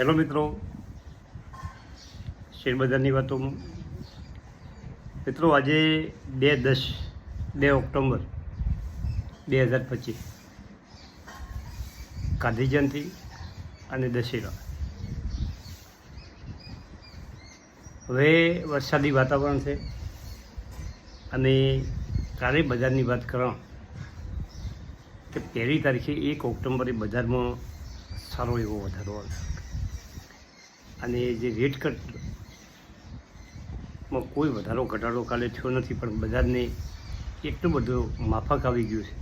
Hello મિત્રો. શેરબજારની વાતોમાં મિત્રો આજે બે દસ, બે ઓક્ટોબર બે હજાર પચીસ. ગાંધી જયંતિ અને દશેરા. હવે વરસાદી વાતાવરણ છે અને કાલે બજારની વાત કરો કે પહેલી તારીખે એક ઓક્ટોબરે બજારમાં સારો એવો વધારો આવ્યો અને જે રેટ કટમાં કોઈ વધારો, ઘટાડો કાલે થયો નથી, પણ બજારને એટલું બધું માફક આવી ગયું છે.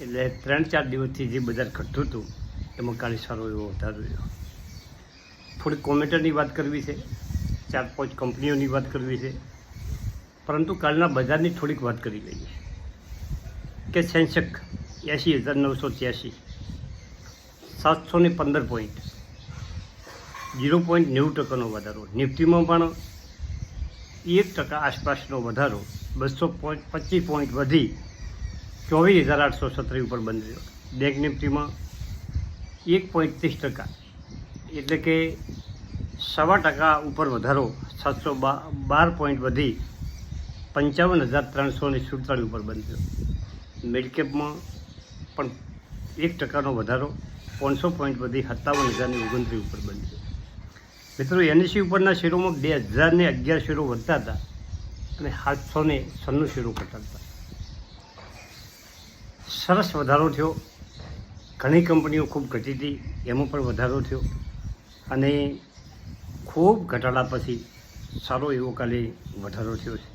એટલે ત્રણ ચાર દિવસથી જે બજાર ઘટતું હતું, એમાં કાલે સારો એવો વધારો રહ્યો થોડી કોમેન્ટરની વાત કરવી છે, ચાર પાંચ કંપનીઓની વાત કરવી છે. પરંતુ કાલના બજારની થોડીક વાત કરી લઈએ. કે સેન્સેક એંશી હજાર નવસો ત્યાસી સાતસો ને પંદર પોઈન્ટ. ઝીરો પોઈન્ટ નેવું ટકાનો વધારો, નિફ્ટીમાં પણ એક ટકા આસપાસનો વધારો, બસો પોઈન્ટ પચીસ પોઈન્ટ વધી, ચોવીસ હજાર આઠસો સત્તરી ઉપર બંધ રહ્યો. બેંક નિફ્ટીમાં એક પોઈન્ટ ત્રીસ ટકા, એટલે કે સવા ટકા ઉપર વધારો, સાતસો બાર પોઈન્ટ વધી, પંચાવન હજાર ત્રણસો ને સુડતાળીસ ઉપર બંધ થયો મિડકેપમાં પણ એક ટકાનો વધારો, પાંચસો પોઈન્ટ વધી, સત્તાવન હજારની ઓગણત્રીસ ઉપર બંધ થયો મિત્રો એનસી ઉપરના શેરોમાં બે હજારને અગિયાર શેરો વધતા હતા અને સાતસો ને છન્નું શેરો ઘટાડતા સરસ વધારો થયો. ઘણી કંપનીઓ ખૂબ ઘટી હતી, એમાં પણ વધારો થયો અને ખૂબ ઘટાડા પછી સારો એવો કાલે વધારો થયો છે.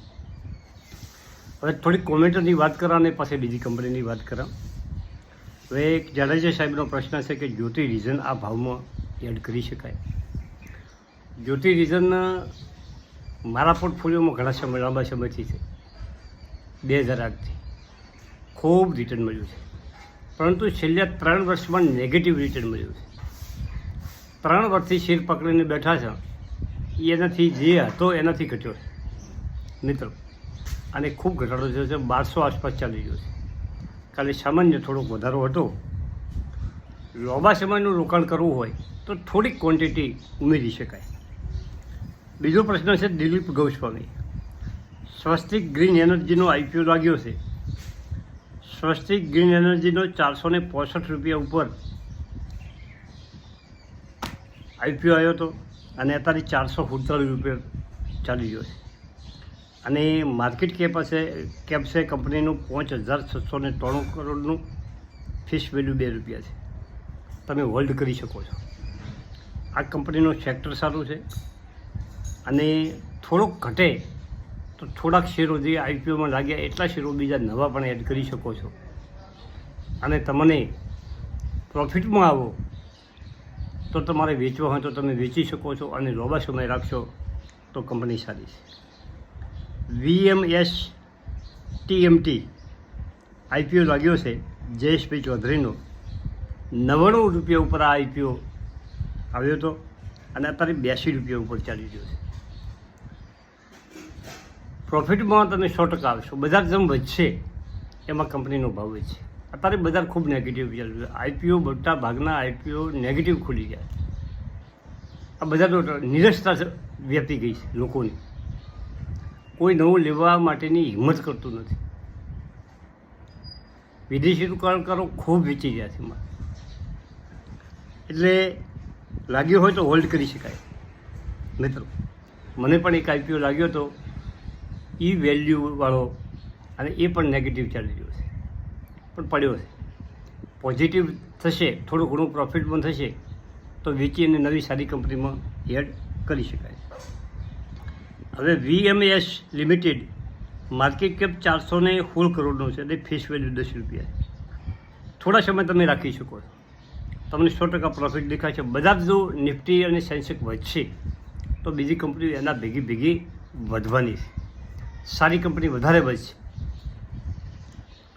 હવે થોડીક કોમેન્ટોની વાત કરા અને પછી બીજી કંપનીની વાત કરા. હવે એક જાડેજા સાહેબનો પ્રશ્ન છે કે જ્યોતિ રીઝન આ ભાવમાં એડ કરી શકાય? જ્યોતિ રીઝન મારા પોર્ટફોલિયોમાં ઘણા સમય, લાંબા સમયથી છે. બે હજાર આઠથી. ખૂબ રિટર્ન મળ્યું છે. પરંતુ છેલ્લા ત્રણ વર્ષમાં નેગેટિવ રિટર્ન મળ્યું છે. ત્રણ વર્ષથી શેર પકડીને બેઠા છે. એનાથી જે હતો એનાથી ઘટ્યો છે. મિત્રો, અને ખૂબ ઘટાડો થયો છે. બારસો આસપાસ ચાલી ગયો છે. કાલે સામાન્ય થોડોક વધારો હતો. લાંબા સમયનું રોકાણ કરવું હોય તો થોડીક ક્વોન્ટિટી ઉમેરી શકાય. બીજો પ્રશ્ન છે દિલીપ ગૌસ્વામી. સ્વસ્તિક ગ્રીન એનર્જીનો આઈપીઓ લાગ્યો છે. સ્વસ્તિક ગ્રીન એનર્જીનો ચારસો ને પોસઠ રૂપિયા ઉપર આઈપીઓ આવ્યો હતો અને અત્યારે ચારસો સુડતાલીસ રૂપિયા ચાલી ગયો છે. અને માર્કેટ કેપ હશે, કેપ છે કંપનીનું પાંચ હજાર છસો ને ત્રણ કરોડનું ફિશ વેલ્યુ બે રૂપિયા છે. તમે હોલ્ડ કરી શકો છો. આ કંપનીનું સેક્ટર સારું છે. અને થોડોક ઘટે તો થોડાક શેરો જે આઈપીઓમાં લાગ્યા એટલા શેરો બીજા નવા પણ એડ કરી શકો છો. અને તમને પ્રોફિટમાં આવો તો તમારે વેચવા હોય તો તમે વેચી શકો છો અને લાંબા સમય રાખશો તો કંપની સારી છે. વીએમએસ ટીએમટી આઈપીઓ લાગ્યો છે જયેશભાઈ ચૌધરીનો. નવ્વાણું રૂપિયા ઉપર આ આઈપીઓ આવ્યો હતો અને અત્યારે બ્યાસી રૂપિયા ઉપર ચાલી રહ્યો છે. પ્રોફિટમાં તમે સો ટકા આવશો. બજાર જેમ વધશે, એમાં કંપનીનો ભાવ વધશે. અત્યારે બજાર ખૂબ નેગેટિવ ચાલુ છે. આઈપીઓ મોટા ભાગના આઈપીઓ નેગેટિવ ખુલી ગયા આ બજારનો નિરસતા વ્યાપી ગઈ છે લોકોની. કોઈ નવું લેવા માટેની હિંમત કરતું નથી. વિદેશી રોકાણકારો ખૂબ વેચી ગયા છે એમાં. એટલે લાગ્યો હોય તો હોલ્ડ કરી શકાય. મિત્રો મને પણ એક આઈપીઓ લાગ્યો હતો ઈ વેલ્યુવાળો અને એ પણ નેગેટિવ ચાલી રહ્યો છે. પણ પડ્યો છે. પોઝિટિવ થશે, થોડું ઘણું પ્રોફિટ પણ થશે, તો વેચી અને નવી સારી કંપનીમાં એડ કરી શકાય હવે વીએમએસ લિમિટેડ માર્કેટ કેપ ચારસો ને સોળ કરોડનો છે અને ફેસ વેલ્યુ દસ રૂપિયા થોડા સમય તમે રાખી શકો તમને સો ટકા પ્રોફિટ દેખાય છે. બધા જ જો નિફ્ટી અને સેન્સેક વધશે, તો બીજી કંપની એના ભેગી ભેગી વધવાની છે. સારી કંપની વધારે વધશે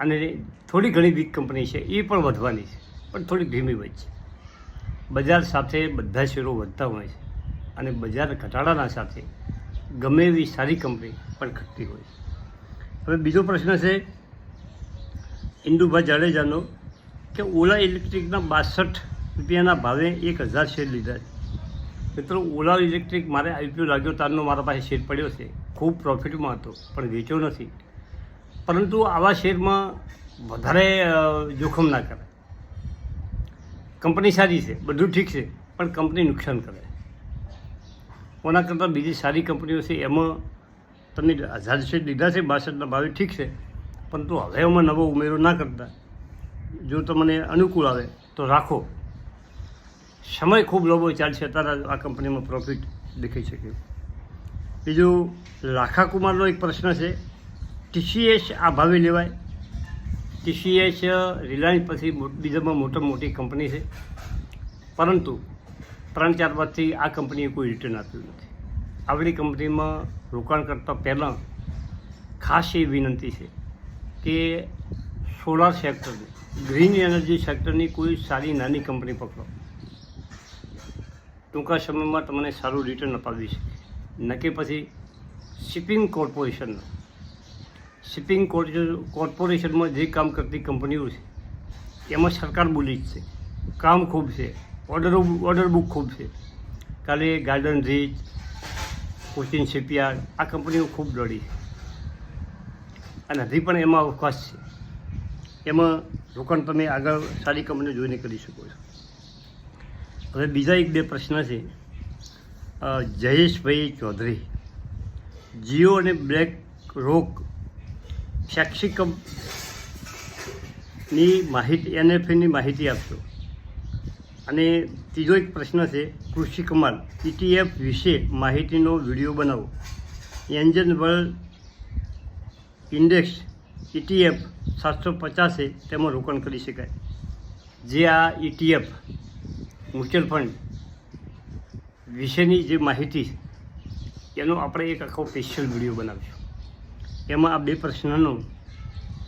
અને થોડી ઘણી વીક કંપની છે, એ પણ વધવાની છે, પણ થોડી ધીમી વધશે બજાર સાથે બધા શેરો વધતા હોય છે અને બજાર ઘટાડાના સાથે ગમે એવી સારી કંપની પણ ઘટતી હોય છે. હવે બીજો પ્રશ્ન છે, ઇન્દુભાઈ જાડેજાનો કે ઓલા ઇલેક્ટ્રિકના બાસઠ રૂપિયાના ભાવે એક હજાર શેર લીધા છે. મિત્રો, ઓલા ઇલેક્ટ્રિક મારે આઈપીઓ લાગ્યો, તારનો મારા પાસે શેર પડ્યો છે. ખૂબ પ્રોફિટમાં હતો, પણ વેચ્યો નથી. પરંતુ આવા શેરમાં વધારે જોખમ ના કરે. કંપની સારી છે, બધું ઠીક છે, પણ કંપની નુકસાન કરે. ઓના કરતાં બીજી સારી કંપનીઓ છે, એમાં તમે હજાર શેર લીધા છે, બાસઠના ભાવે ઠીક છે, પરંતુ હવે એમાં નવો ઉમેરો ના કરતા. જો તમને અનુકૂળ આવે, તો રાખો. સમય ખૂબ લાંબો ચાલશે, અત્યારે આ કંપનીમાં પ્રોફિટ દેખાઈ શકે. બીજું લાખાકુમારનો એક પ્રશ્ન છે. ટીસીએસ આ ભાવે લેવાય? ટીસીએસ રિલાયન્સ પછી બીજામાં મોટામાં મોટી કંપની છે. પરંતુ ત્રણ ચાર વર્ષથી આ કંપનીએ કોઈ રિટર્ન આપ્યું નથી. આવડી કંપનીમાં રોકાણ કરતાં પહેલાં ખાસ એ વિનંતી છે કે સોલાર સેક્ટરની ગ્રીન એનર્જી સેક્ટરની કોઈ સારી નાની કંપની પકડો. ટૂંકા સમયમાં તમને સારું રિટર્ન અપાવી શકે. ન કે પછી શિપિંગ કોર્પોરેશન. શિપિંગ કોર્પોરેશનમાં જે કામ કરતી કંપનીઓ છે, એમાં સરકાર બોલી જ છે. કામ ખૂબ છે. ઓર્ડર ઓર્ડર બુક ખૂબ છે. કાલે ગાર્ડન રીચ, કોચિન શિપયાર્ડ, આ કંપનીઓ ખૂબ દોડી છે. અને હજી પણ એમાં અવકાશ છે. એમાં રોકાણ તમે આગળ સારી કંપનીઓ જોઈને કરી શકો છો. હવે બીજા એક બે પ્રશ્ન છે. જયેશભાઈ ચૌધરી. જીઓ અને બ્લેક રોક શૈક્ષિકની માહિતી, એનએફએની માહિતી આપશો. અને ત્રીજો એક પ્રશ્ન છે, કૃષિ કમાલ ઇટીએફ વિશે માહિતીનો વીડિયો બનાવો. એન્જન વર્લ્ડ ઇન્ડેક્સ ઇટીએફ સાતસો પચાસે તેમાં રોકાણ કરી શકાય. જે આ ઇટીએફ મ્યુચ્યુઅલ ફંડ વિશેની જે માહિતી એનો આપણે એક આખો સ્પેશિયલ વીડિયો બનાવીશું. એમાં આ બે પ્રશ્નનો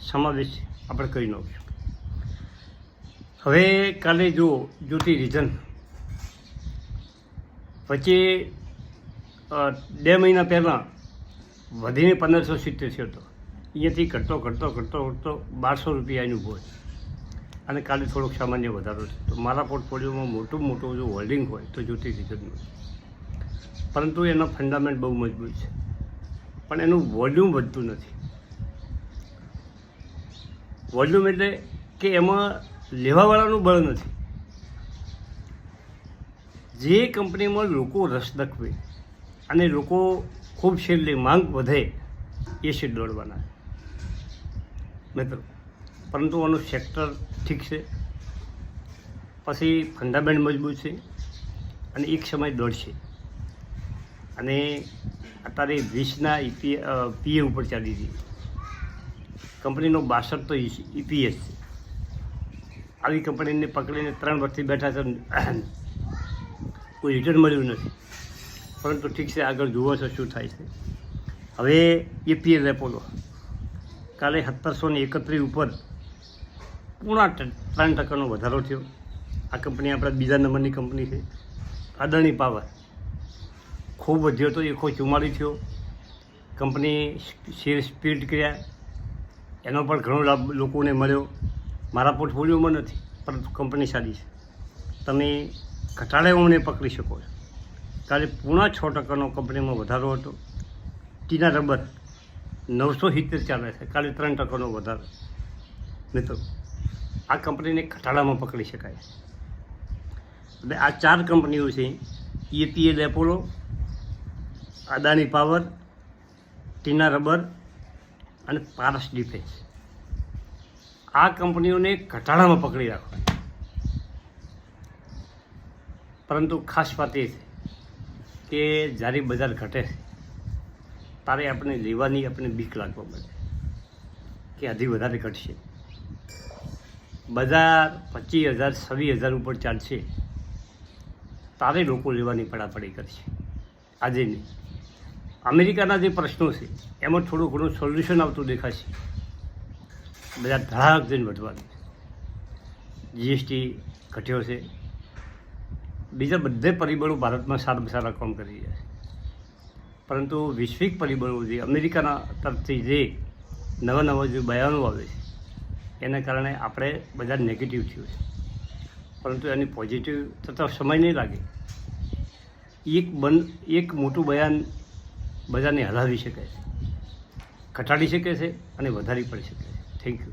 સમાવેશ આપણે કરી નાખીશું. હવે કાલે જો જ્યોતિ રીઝન. વચ્ચે બે મહિના પહેલાં વધીને પંદરસો સિત્તેર થયો હતો અહીંયાથી ઘટતો ઘટતો ઘટતો ઘટતો બારસો રૂપિયા એનું હોય અને કાલે થોડોક સામાન્ય વધારો છે. તો મારા પોર્ટફોલિયોમાં મોટું મોટું જો હોલ્ડિંગ હોય તો જ્યોતિ રીઝનનું પરંતુ એનો ફંડામેન્ટ બહુ મજબૂત છે. પણ એનું વોલ્યુમ વધતું નથી. વોલ્યુમ એટલે કે એમાં લેવાવાળાનું બળ નથી. જે કંપનીમાં લોકો રસ દખવે અને લોકો ખૂબ છેલ્લે માંગ વધે એ શેર દોડવાના મિત્રો, પરંતુ આનું સેક્ટર ઠીક છે. પછી ફંડામેન્ટ મજબૂત છે અને એક સમય દોડશે અને અત્યારે વીસના ઈપી પીએ ઉપર ચાલી હતી કંપનીનો બાસઠ તો ઈપીએસ છે. આવી કંપનીને પકડીને ત્રણ વર્ષથી બેઠા છે કોઈ રિટર્ન મળ્યું નથી. પરંતુ ઠીક છે, આગળ જુઓ છો શું થાય છે. હવે એપીએલ એપોલો કાલે સત્તરસો ને એકત્રીસ ઉપર પૂર્ણ ટ- ત્રણ ટકાનો વધારો થયો. આ કંપની આપણા બીજા નંબરની કંપની છે. અદાણી પાવર. ખૂબ વધ્યો તો એકસો ચુમ્માળીસ થયો. કંપની શેર સ્પીડ કર્યા. એનો પણ ઘણો લાભ લોકોને મળ્યો. મારા પોર્ટફોલિયોમાં નથી, પરંતુ કંપની સારી છે. તમે ઘટાડાઓને પકડી શકો છો. કાલે પૂણા છ ટકાનો કંપનીમાં વધારો હતો. ટીના રબર નવસો સિત્તેર ચાલે છે. કાલે ત્રણ ટકાનો વધારો. મિત્રો આ કંપનીને ઘટાડામાં પકડી શકાય. એટલે આ ચાર કંપનીઓ છે EPL Apollo, Adani power, Tina rubber અને પારસ ડિફેન્સ. આ કંપનીઓને ઘટાડામાં પકડી રાખવા પરંતુ ખાસ વાત એ છે કે જ્યારે બજાર ઘટે છે, ત્યારે આપણે લેવાની આપણે બીક લાગવા મળે કે હજી વધારે ઘટશે. બજાર પચીસ હજાર, છવ્વીસ હજાર ઉપર ચાલશે. તારે લોકો લેવાની પડાપડી કરશે. આજે નહીં. અમેરિકાના જે પ્રશ્નો છે, એમાં થોડું ઘણું સોલ્યુશન આવતું દેખાશે. બધા ધડાક જઈને વધવાનું. જીએસટી ઘટ્યો છે. બીજા બધે પરિબળો ભારતમાં સારા સારા કામ કરી રહ્યા છે. પરંતુ વૈશ્વિક પરિબળો જે અમેરિકાના તરફથી જે નવા નવા જે બયાનો આવે છે એના કારણે આપણે બધા નેગેટિવ થયું છે. પરંતુ એની પોઝિટિવ થતા સમય નહીં લાગે. એક બન, એક મોટું બયાન બધાને હલાવી શકે છે. ઘટાડી શકે છે અને વધારી પણ શકે છે. Thank you